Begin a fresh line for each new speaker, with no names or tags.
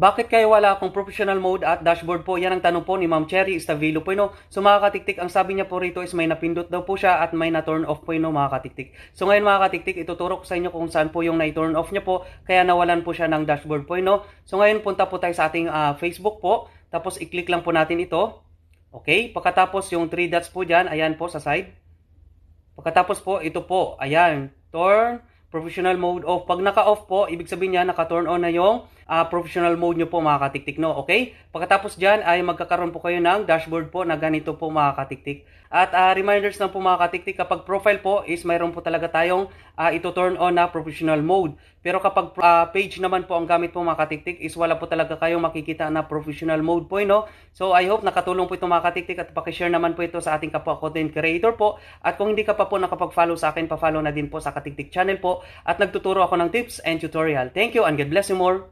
Bakit kayo wala akong professional mode at dashboard po? Yan ang tanong po ni Ma'am Cherry Estavilo po. No? So mga katiktik, ang sabi niya po rito is may napindot daw po siya at may na-turn off po no, mga katiktik. So ngayon mga katiktik, ituturo ko sa inyo kung saan po yung na-turn off niya po. Kaya nawalan po siya ng dashboard po. No? So ngayon punta po tayo sa ating ah, Facebook po. Tapos i-click lang po natin ito. Okay, pagkatapos yung 3 dots po dyan, ayan po sa side. Pagkatapos po, ito po, ayan, turn, professional mode off. Pag naka-off po, ibig sabihin niya, naka-turn on na yung ah, professional mode nyo po mga katiktik, no? Okay? Pagkatapos dyan, ay magkakaroon po kayo ng dashboard po na ganito po mga katiktik. At ah, reminders lang po mga katiktik, kapag profile po is mayroon po talaga tayong ah, ito turn on na professional mode. Pero kapag ah, page naman po ang gamit po mga katiktik is wala po talaga kayong makikita na professional mode po, no? So I hope nakatulong po ito mga katiktik at pakishare naman po ito sa ating kapwa content creator po. At kung hindi ka pa po nakapag-follow sa akin, pa-follow na din po sa katiktik channel po. At nagtuturo ako ng tips and tutorial. Thank you and God bless you more.